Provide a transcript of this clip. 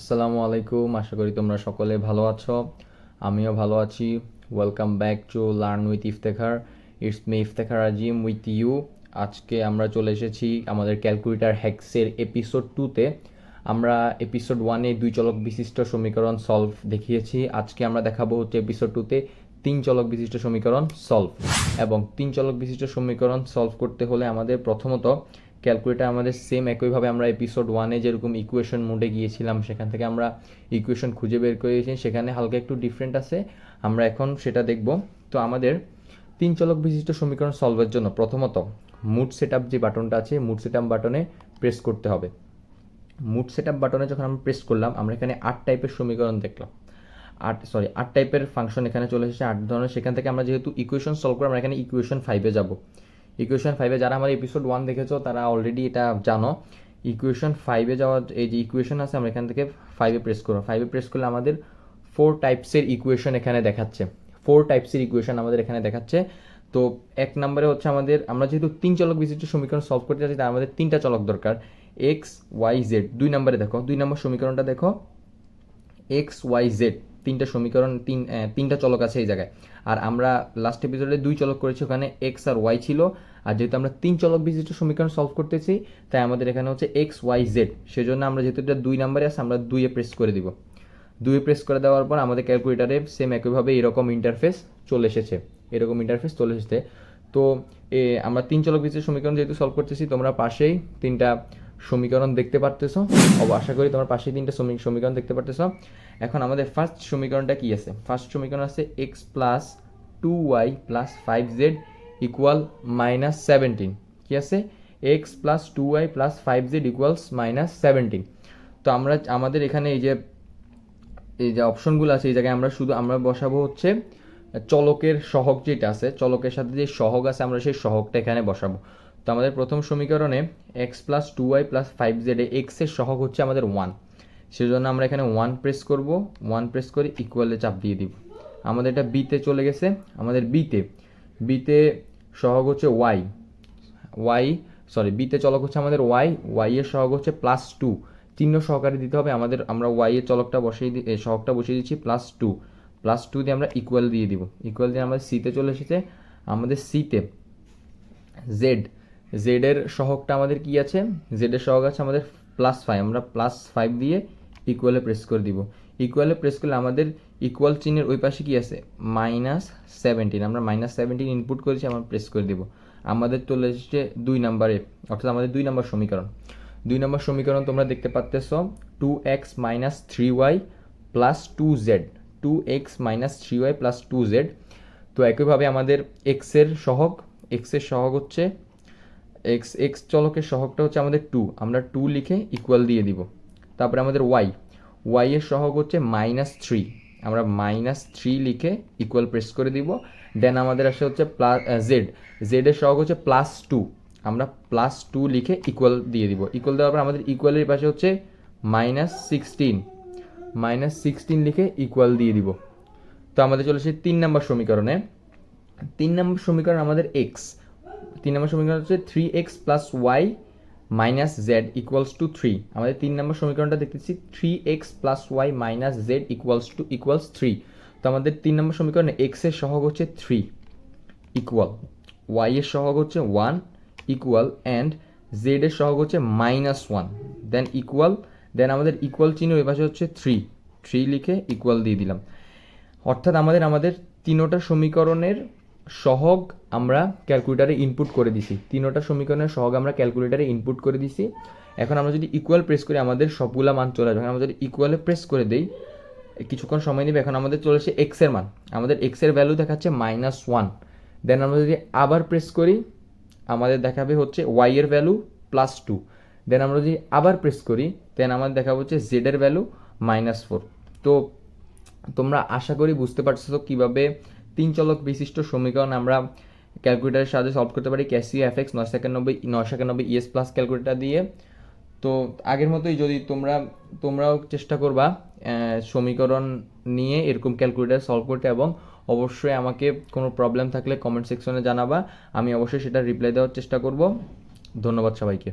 আসসালামু আলাইকুম, আশা করি তোমরা সকলে ভালো আছো। আমিও ভালো আছি। Welcome back to learn with Iftekhar it's me Iftekhar Azim with you আজকে আমরা চলে এসেছি আমাদের ক্যালকুলেটার হ্যাক্সের এপিসোড টুতে আমরা এপিসোড ওয়ানে দুই চলক বিশিষ্ট সমীকরণ সলভ দেখিয়েছি। আজকে আমরা দেখাবো হচ্ছে এপিসোড টুতে তিন চলক বিশিষ্ট সমীকরণ সলভ এবং তিন চলক বিশিষ্ট সমীকরণ সলভ করতে হলে আমাদের প্রথমত ক্যালকুলেটার আমাদের সেম একইভাবে আমরা এপিসোড ওয়ানে যেরকম ইকুয়েশন মোডে গিয়েছিলাম, সেখান থেকে আমরা ইকুয়েশন খুঁজে বের করেছি, সেখানে হালকা একটু ডিফারেন্ট আছে। আমরা এখন সেটা দেখব। তো আমাদের তিন চলক বিশিষ্ট সমীকরণ সলভের জন্য প্রথমত মুড সেট যে বাটনটা আছে মুড সেট বাটনে প্রেস করতে হবে। মুড সেট বাটনে যখন আমরা প্রেস করলাম, আমরা এখানে আট টাইপের সমীকরণ দেখলাম। আট সরি আট টাইপের ফাংশন এখানে চলে এসেছে, আট ধরনের। সেখান থেকে আমরা যেহেতু ইকুয়েশন সলভ করে আমরা এখানে ইকুয়েশন ফাইভে যাব। ইকুয়েশন ফাইভে যারা আমার এপিসোড ওয়ান দেখেছ, তারা অলরেডি এটা জানো। ইকুয়েশন ফাইভে যাওয়ার, এই যে ইকুয়েশন আছে, আমরা এখান থেকে ফাইভে প্রেস করব। ফাইভে প্রেস করলে আমাদের ফোর টাইপসের ইকুয়েশন এখানে দেখাচ্ছে। ফোর টাইপসের ইকুয়েশন আমাদের এখানে দেখাচ্ছে। তো এক নম্বরে হচ্ছে আমাদের, আমরা যেহেতু তিন চলক বিশিষ্ট সমীকরণ সলভ করতে যাচ্ছি তাই আমাদের তিনটা চলক দরকার। এক্স ওয়াই জেড দুই নম্বরে দেখো, দুই নম্বর সমীকরণটা দেখো। এক্স ওয়াই জেড তিনটা সমীকরণ, তিন তিনটা চলক আছে এই জায়গায়। আর আমরা লাস্ট এপিসোডে দুই চলক করেছি, ওখানে এক্স আর ওয়াই ছিল। আর যেহেতু আমরা তিন চলক বিশিষ্ট সমীকরণ সলভ করতেছি, তাই আমাদের এখানে হচ্ছে এক্স ওয়াই জেড সেজন্য আমরা যেহেতু এটা দুই নাম্বারে আছে, আমরা দুইয়ে প্রেস করে দিব। দুইয়ে প্রেস করে দেওয়ার পর আমাদের ক্যালকুলেটারে সেম একইভাবে এরকম ইন্টারফেস চলে এসেছে। এরকম ইন্টারফেস চলে এসেছে। তো আমরা তিন চলক বিশিষ্ট সমীকরণ যেহেতু সলভ করতেছি, তোমরা পাশেই তিনটা সমীকরণ দেখতে পারতেছো? অব, আশা করি তোমার পাশেই তিনটা সমী- সমীকরণ দেখতে পারতেছো। এখন আমাদের ফার্স্ট সমীকরণটা কি আছে? ফার্স্ট সমীকরণ আছে X plus two Y plus five Z equal minus seventeen কি আছে? X plus two Y plus five Z equals minus seventeen তো আমরা, আমাদের এখানে এই যে এই যে অপশনগুলো আছে, এই জায়গায় আমরা শুধু, আমরা বসাবো হচ্ছে চলকের সহগ যেটা আছে, চলকের সাথে যে সহগ আছে, আমরা সেই সহগটা এখানে বসাবো। তো আমাদের প্রথম সমীকরণে X plus two Y plus five জেডে এক্সের সহগ হচ্ছে আমাদের ওয়ান সেজন্য আমরা এখানে ওয়ান প্রেস করব ওয়ান প্রেস করে ইকুয়ালে চাপ দিয়ে দিব। আমাদের এটা বিতে চলে গেছে আমাদের বিতে বিতে সহগ হচ্ছে ওয়াই ওয়াই সরি বিতে চলক হচ্ছে আমাদের ওয়াই ওয়াই এর সহগ হচ্ছে প্লাস টু চিহ্ন সহকারে দিতে হবে আমাদের আমরা ওয়াই এর চলকটা বসিয়ে দি- এ, সহগটা বসিয়ে দিচ্ছি প্লাস টু প্লাস টু দিয়ে আমরা ইকুয়াল দিয়ে দিব। ইকুয়াল দিয়ে আমাদের সিতে চলে এসেছে। আমাদের সিতে জেড জেডের সহগটা আমাদের কি আছে? জেডের সহগ আছে আমাদের প্লাস ফাইভ আমরা প্লাস ফাইভ দিয়ে ইকুয়ালে প্রেস করে দিব। ইকুয়ালে প্রেস করলে আমাদের ইকুয়াল চিহ্নের ওই পাশে কি আছে? মাইনাস সেভেন্টিন আমরা মাইনাস সেভেন্টিন ইনপুট করেছি, আমরা প্রেস করে দিব। আমাদের চলে এসেছে দুই নাম্বারে অর্থাৎ আমাদের দুই নাম্বার সমীকরণ। দুই নম্বর সমীকরণ তোমরা দেখতে পাচ্তেছ two X minus three Y plus two Z two X minus three Y plus two Z তো একইভাবে আমাদের এক্সের সহগ এক্সের সহগ হচ্ছে এক্স এক্স চলকের সহগটা হচ্ছে আমাদের টু আমরা টু লিখে ইকুয়াল দিয়ে দিব। তারপরে আমাদের ওয়াই ওয়াইয়ের সহগ হচ্ছে মাইনাস থ্রি আমরা মাইনাস থ্রি লিখে ইকুয়াল প্রেস করে দিব। দেন আমাদের আসে হচ্ছে প্লাস জেড জেড এর সহগ হচ্ছে প্লাস টু আমরা প্লাস টু লিখে ইকুয়াল দিয়ে দিব। ইকুয়াল দেওয়ার পর আমাদের ইকুয়ালের পাশে হচ্ছে মাইনাস সিক্সটিন মাইনাস সিক্সটিন লিখে ইকুয়াল দিয়ে দিব। তো আমাদের চলে তিন নম্বর সমীকরণে। তিন নম্বর সমীকরণ আমাদের এক্স তিন নম্বর সমীকরণ হচ্ছে three X plus Y minus Z equals two three আমাদের তিন নম্বর সমীকরণটা দেখতেছি three X plus Y minus Z equals two equals three তো আমাদের তিন নম্বর সমীকরণে এক্সের সহগ হচ্ছে থ্রি ইকুয়াল ওয়াই এর সহগ হচ্ছে ওয়ান ইকুয়াল অ্যান্ড জেড এর সহগ হচ্ছে minus one then equal then আমাদের ইকুয়াল চিহ্ন পাশে হচ্ছে থ্রি থ্রি লিখে ইকুয়াল দিয়ে দিলাম। অর্থাৎ আমাদের আমাদের তিনোটা সমীকরণের সহগ আমরা ক্যালকুলেটারে ইনপুট করে দিছি। তিনোটা সমীকরণের সহগ আমরা ক্যালকুলেটারে ইনপুট করে দিছি। এখন আমরা যদি ইকুয়াল প্রেস করি, আমাদের সবগুলা মান চলে আসবে। আমরা যদি ইকুয়ালে প্রেস করে দেই, কিছুক্ষণ সময় নেবে, এখন আমাদের চলে আসে এক্সের মান। আমাদের এক্সের ভ্যালু দেখাচ্ছে মাইনাস ওয়ান দেন আমরা যদি আবার প্রেস করি, আমাদের দেখাবে হচ্ছে ওয়াই এর ভ্যালু প্লাস টু দেন আমরা যদি আবার প্রেস করি দেন আমাদের দেখাবে হচ্ছে জেড এর ভ্যালু মাইনাস ফোর তো তোমরা আশা করি বুঝতে পারছ কীভাবে তিন চলক বিশিষ্ট সমীকরণ আমরা ক্যালকুলেটারের সাহায্যে সলভ করতে পারি ক্যাসিও এফ এক্স নয়শো একানব্বই নয়শো একানব্বই ইএস প্লাস ক্যালকুলেটার দিয়ে। তো আগের মতোই যদি তোমরা, তোমরাও চেষ্টা করবা সমীকরণ নিয়ে এরকম ক্যালকুলেটার সলভ করতে এবং অবশ্যই আমাকে কোনো প্রবলেম থাকলে কমেন্ট সেকশনে জানাবা। আমি অবশ্যই সেটা রিপ্লাই দেওয়ার চেষ্টা করব। ধন্যবাদ সবাইকে।